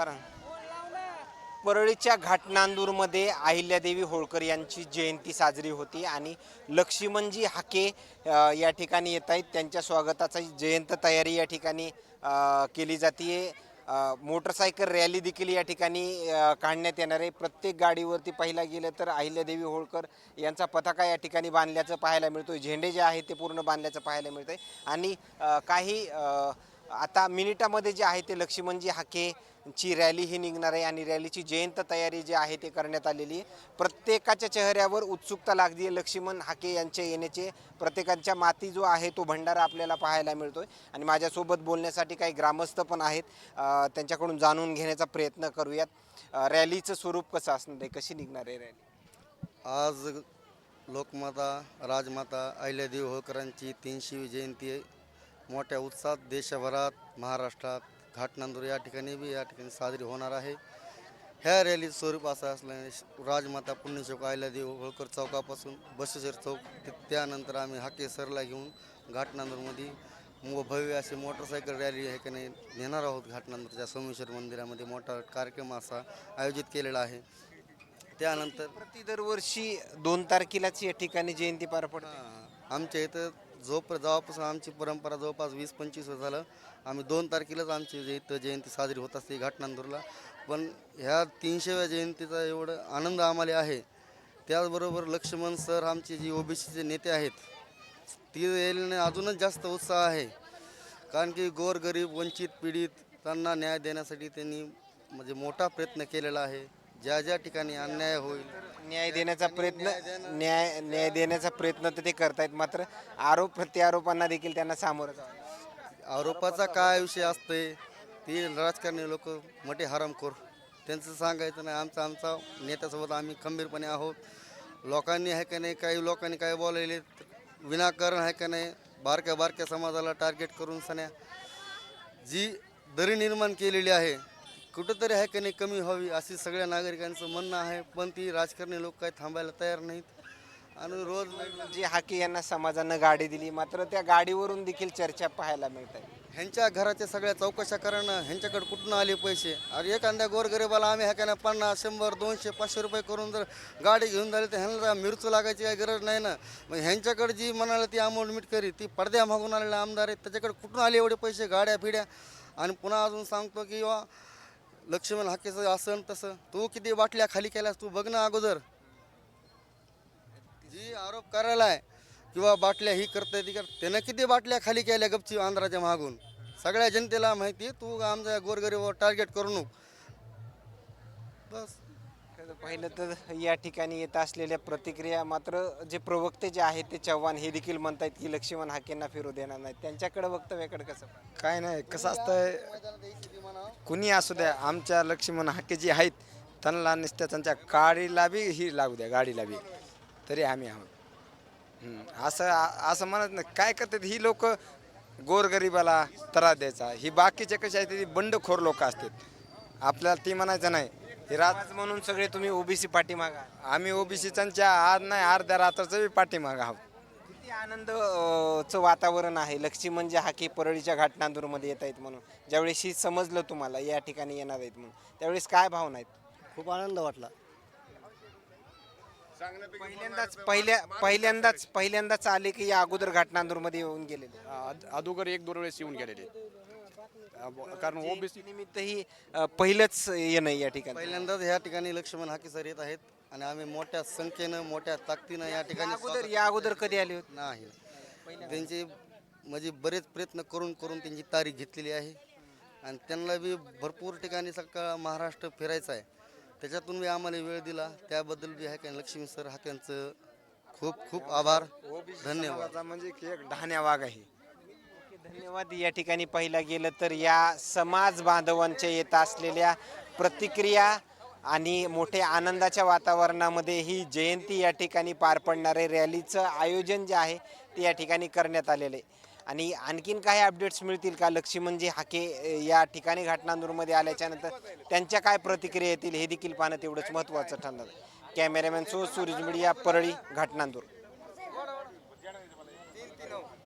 कारण? परळीच्या घाटनांदूरमध्ये अहिल्यादेवी होळकर यांची जयंती साजरी होती आणि लक्ष्मणजी हाके या ठिकाणी येत आहेत. त्यांच्या स्वागताची जयंत तयारी या ठिकाणी केली जाते मोटरसायकल रॅली देखील या ठिकाणी काढण्यात येणार आहे. प्रत्येक गाडीवरती पाहिला गेलं तर अहिल्यादेवी होळकर यांचा पताका या ठिकाणी बांधल्याचं पाहायला मिळतो झेंडे जे आहेत ते पूर्ण बांधल्याचं पाहायला मिळतंय. आणि काही आता मिनिटामध्ये जे आहे ते लक्ष्मणजी हाके ची रॅली ही निघणार आहे आणि रॅलीची जयंत तयारी जी आहे ते करण्यात आलेली आहे. प्रत्येकाच्या चेहऱ्यावर उत्सुकता लागली आहे लक्ष्मण हाके यांच्या येण्याचे. प्रत्येकांच्या माती जो आहे तो भंडारा आपल्याला पाहायला मिळतोय. आणि माझ्यासोबत बोलण्यासाठी काही ग्रामस्थ पण आहेत. त्यांच्याकडून जाणून घेण्याचा प्रयत्न करूयात. रॅलीचं स्वरूप कसं असणार आहे? कशी निघणार आहे रॅली? आज लोकमाता राजमाता अहिल्यादेवी होळकरांची तीनशेवी जयंती आहे. मोठ्या उत्साहात देशभरात महाराष्ट्रात घाटनांदूर या ठिकाणी बी या ठिकाणी साजरी होणार आहे. ह्या रॅलीचं स्वरूप असं असल्याने राजमाता पुण्यशोक अहिल्यादेवी होळकर चौकापासून बसेश्वर चौक त्यानंतर आम्ही हाके सरला घेऊन घाटनांदूरमध्ये भव्य अशी मोटरसायकल रॅली आहे की नाही नेणार आहोत घाटनांदूरच्या सोमेश्वर मंदिरामध्ये. मोठा कार्यक्रम असा आयोजित केलेला आहे. त्यानंतर प्रति दरवर्षी दोन तारखेलाच या ठिकाणी जयंती पार पडते. हां. आमच्या इथं जोप जेव्हापासून आमची परंपरा जवळपास वीस पंचवीस वर्ष झालं आम्ही दोन तारखेलाच आमची जे इथं जयंती साजरी होत असते घाटनांदूरला. पण ह्या तीनशेव्या जयंतीचा एवढं आनंद आम्हाला आहे. त्याचबरोबर लक्ष्मण सर आमचे जे ओबीसीचे नेते आहेत ती यायला अजूनच जास्त उत्साह आहे. कारण की गोरगरीब वंचित पीडित त्यांना न्याय देण्यासाठी त्यांनी म्हणजे मोठा प्रयत्न केलेला आहे. ज्या ज्या ठिकाणी अन्याय होईल न्याय देण्याचा प्रयत्न न्याय न्याय देण्याचा प्रयत्न तर ते करतायत मात्र आरोप प्रत्यारोपांना देखील त्यांना सामोरं जावं लागतं. आरोपाचा काय विषय असतोय ते राजकारणी लोक मोठे हरामखोर. त्यांचं सांगायचं नाही आमचा आमचा नेत्यासोबत आम्ही खंबीरपणे आहोत. लोकांनी आहे का नाही काही लोकांनी काय बोलायले विनाकारण आहे का नाही बारक्या बारक्या समाजाला टार्गेट करून सण्या. जी दरी निर्माण केलेली आहे कुठंतरी आहे का नाही कमी व्हावी अशी सगळ्या नागरिकांचं म्हणणं आहे. पण ती राजकारणी लोक काही थांबायला तयार नाहीत. आणि रोज जी हाके यांना समाजानं गाडी दिली मात्र त्या गाडीवरून देखील चर्चा पाहायला मिळत आहे. ह्यांच्या घराच्या सगळ्या चौकशा करणं ह्यांच्याकडे कुठून आले पैसे? अरे एखाद्या गोरगरिबाला आम्ही ह्याकाने पन्नास शंभर दोनशे पाचशे रुपये करून जर गाडी घेऊन झाली तर ह्यांना मिरचू लागायची काही गरज नाही ना? मग ह्यांच्याकडे जी म्हणाले ती अमाऊंट मीट करी ती पडद्या मागून आलेले आमदार आहेत. त्याच्याकडे कुठून आले एवढे पैसे गाड्या फिड्या आणि पुन्हा अजून सांगतो की वा लक्ष्मण हाकेचं असं तसं. तू किती बाटल्या खाली केल्यास तू बघ ना अगोदर. जी आरोप करायला आहे किंवा बाटल्या ही करताय ती कर त्यानं किती बाटल्या खाली केल्या गपची आंध्राच्या मागून? सगळ्या जनतेला माहिती आहे, तू आमच्या गोरगरीबावर टार्गेट करू नको. बस. खरं पाहिलं तर या ठिकाणी येत असलेल्या प्रतिक्रिया मात्र जे प्रवक्ते जे आहेत ते चव्हाण हे देखील म्हणतायत की लक्ष्मण हाकेंना फिरू देणार नाही त्यांच्याकडे वक्तव्याकडे कसं? काय नाही कसं असतंय? कुणी असू द्या आमच्या लक्ष्मण हाके जी आहेत त्यांना नुसत्या त्यांच्या गाडीला बी ही लागू द्या गाडीला बी. तरी आम्ही आहोत. असं असं म्हणत नाही. काय करतात ही लोक गोरगरिबाला त्रास द्यायचा. ही बाकीचे कसे आहेत ते बंडखोर लोक असतात. आपल्याला ती म्हणायचं नाही. हे रात म्हणून सगळे तुम्ही ओबीसी पाठीमागा आम्ही ओबीसीच्या आज नाही अर्ध्या रात्राचं बी पाठीमाग आहोत. किती आनंद चं वातावरण आहे? लक्ष्मी म्हणजे हाके परळीच्या घाटनांदूरमध्ये येत आहेत म्हणून. ज्यावेळेस ही समजलं तुम्हाला या ठिकाणी येणार आहेत म्हणून. त्यावेळेस काय भावना आहेत? खूप आनंद वाटला. पहिल्यांदाच पहिल्या पहिल्यांदाच पहिल्यांदाच आले की या अगोदर घाटनांदूरमध्ये येऊन गेलेले? अगोदर एक दोन वेळेस येऊन गेलेले. अ- कारण ओबीसी निमित्त ही अं, पहिलंच येणं या ठिकाणी. पहिल्यांदाच ह्या ठिकाणी लक्ष्मण हाके सर येत आहेत. आणि आम्ही मोठ्या संख्येनं मोठ्या ताकदीनं या ठिकाणी अगोदर या अगोदर कधी आले होते? नाही. त्यांचे म्हणजे बरेच प्रयत्न करून करून त्यांची तारीख घेतलेली आहे. आणि त्यांना बी भरपूर ठिकाणी सगळं महाराष्ट्र फिरायचं आहे. त्याच्यातून बी आम्हाला वेळ दिला. त्याबद्दल बी आहे का लक्ष्मी सर हाक्यांचं खूप खूप आभार. धन्यवाद. समाजाचा म्हणजे की एक ढाण्या वाघ आहे. धन्यवाद. या ठिकाणी पाहिलं गेलं तर या समाज बांधवांच्या येत असलेल्या प्रतिक्रिया आणि मोठे आनंदाच्या वातावरणामध्ये ही जयंती या ठिकाणी पार पडणारे रॅलीचं आयोजन जे आहे ते या ठिकाणी करण्यात आलेलं आहे. आणि आणखीन काही अपडेट्स मिळतील का? लक्ष्मणजी हाके या ठिकाणी घाटनांदूरमध्ये आल्याच्यानंतर त्यांच्या काय प्रतिक्रिया येतील हे देखील पाहणं तेवढंच महत्त्वाचं ठरणार कॅमेरामॅन सो सूरज मीडिया परळी घटनांदूर.